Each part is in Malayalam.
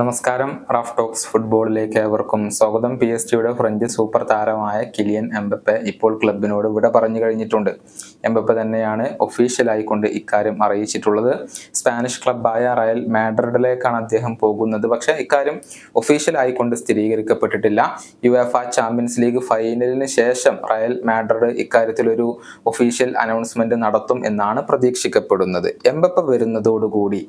നമസ്കാരം. റഫ് ടോക്സ് ഫുട്ബോളിലേക്ക് ഏവർക്കും സ്വാഗതം. പി എസ് ടിയുടെ ഫ്രഞ്ച് സൂപ്പർ താരമായ കിലിയൻ എംബപ്പെ ഇപ്പോൾ ക്ലബിനോട് വിട പറഞ്ഞു കഴിഞ്ഞിട്ടുണ്ട്. എംബപ്പെ തന്നെയാണ് ഒഫീഷ്യലായിക്കൊണ്ട് ഇക്കാര്യം അറിയിച്ചിട്ടുള്ളത്. സ്പാനിഷ് ക്ലബായ റയൽ മാഡ്രിഡിലേക്കാണ് അദ്ദേഹം പോകുന്നത്. പക്ഷെ ഇക്കാര്യം ഒഫീഷ്യലായിക്കൊണ്ട് സ്ഥിരീകരിക്കപ്പെട്ടിട്ടില്ല. യു എഫ് ചാമ്പ്യൻസ് ലീഗ് ഫൈനലിന് ശേഷം റയൽ മാഡ്രിഡ് ഇക്കാര്യത്തിൽ ഒരു ഒഫീഷ്യൽ അനൗൺസ്മെന്റ് നടത്തും എന്നാണ് പ്രതീക്ഷിക്കപ്പെടുന്നത്. എംബപ്പെ വരുന്നതോടുകൂടി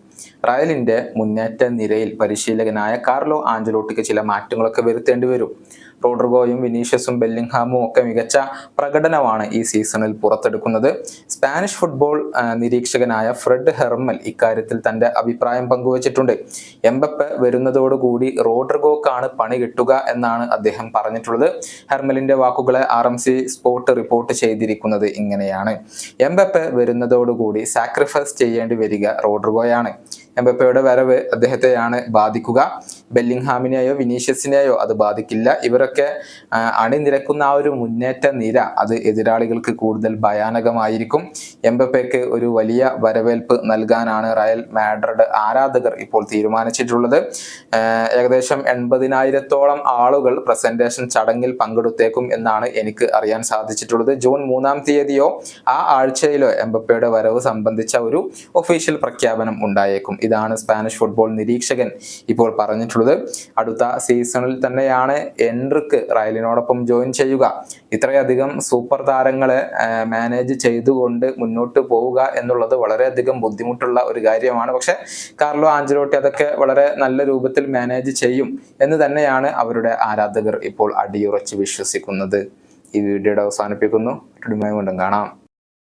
റയലിന്റെ മുന്നേറ്റ നിരയിൽ പരിശീലകനായ കാർലോ ആഞ്ചലോട്ടിക്ക് ചില മാറ്റങ്ങളൊക്കെ വരുത്തേണ്ടി വരും. റോഡ്രിഗോയും വിനീഷ്യസും ബെല്ലിംഗ്ഹാമും ഒക്കെ മികച്ച പ്രകടനമാണ് ഈ സീസണിൽ പുറത്തെടുക്കുന്നത്. സ്പാനിഷ് ഫുട്ബോൾ നിരീക്ഷകനായ ഫ്രെഡ് ഹെർമൽ ഇക്കാര്യത്തിൽ തന്റെ അഭിപ്രായം പങ്കുവച്ചിട്ടുണ്ട്. എംബപ്പ് വരുന്നതോടുകൂടി റോഡ്രിഗോക്കാണ് പണി കിട്ടുക എന്നാണ് അദ്ദേഹം പറഞ്ഞിട്ടുള്ളത്. ഹെർമലിന്റെ വാക്കുകളെ R M C sport report ചെയ്തിരിക്കുന്നത് ഇങ്ങനെയാണ്. എംബപ്പ് വരുന്നതോടുകൂടി സാക്രിഫൈസ് ചെയ്യേണ്ടി വരിക റോഡ്രിഗോയാണ്. എംബപ്പയുടെ വരവ് അദ്ദേഹത്തെയാണ് ബാധിക്കുക. ബെല്ലിംഗ്ഹാമിനെയോ വിനീഷ്യസിനെയോ അത് ബാധിക്കില്ല. ഇവരൊക്കെ അണിനിരക്കുന്ന ആ ഒരു മുന്നേറ്റ നിര അത് എതിരാളികൾക്ക് കൂടുതൽ ഭയാനകമായിരിക്കും. എംബപ്പേക്ക് ഒരു വലിയ വരവേൽപ്പ് നൽകാനാണ് റയൽ മാഡ്രിഡ് ആരാധകർ ഇപ്പോൾ തീരുമാനിച്ചിട്ടുള്ളത്. ഏകദേശം എൺപതിനായിരത്തോളം ആളുകൾ പ്രസന്റേഷൻ ചടങ്ങിൽ പങ്കെടുത്തേക്കും എന്നാണ് എനിക്ക് അറിയാൻ സാധിച്ചിട്ടുള്ളത്. ജൂൺ മൂന്നാം തീയതിയോ ആ ആഴ്ചയിലോ എംബപ്പയുടെ വരവ് സംബന്ധിച്ച ഒരു ഒഫീഷ്യൽ പ്രഖ്യാപനം ഉണ്ടായേക്കും. ഇതാണ് സ്പാനിഷ് ഫുട്ബോൾ നിരീക്ഷകൻ ഇപ്പോൾ പറഞ്ഞിട്ടുള്ളത്. അടുത്ത സീസണിൽ തന്നെയാണ് എൻട്രിക്ക് റയലിനോടൊപ്പം ജോയിൻ ചെയ്യുക. ഇത്രയധികം സൂപ്പർ താരങ്ങളെ മാനേജ് ചെയ്തുകൊണ്ട് മുന്നോട്ട് പോവുക എന്നുള്ളത് വളരെയധികം ബുദ്ധിമുട്ടുള്ള ഒരു കാര്യമാണ്. പക്ഷെ കാർലോ ആഞ്ചലോട്ടി അതൊക്കെ വളരെ നല്ല രൂപത്തിൽ മാനേജ് ചെയ്യും എന്ന് തന്നെയാണ് അവരുടെ ആരാധകർ ഇപ്പോൾ അടിയുറച്ച് വിശ്വസിക്കുന്നത്. ഈ വീഡിയോയുടെ അവസാനിപ്പിക്കുന്നു. കൊണ്ടും കാണാം.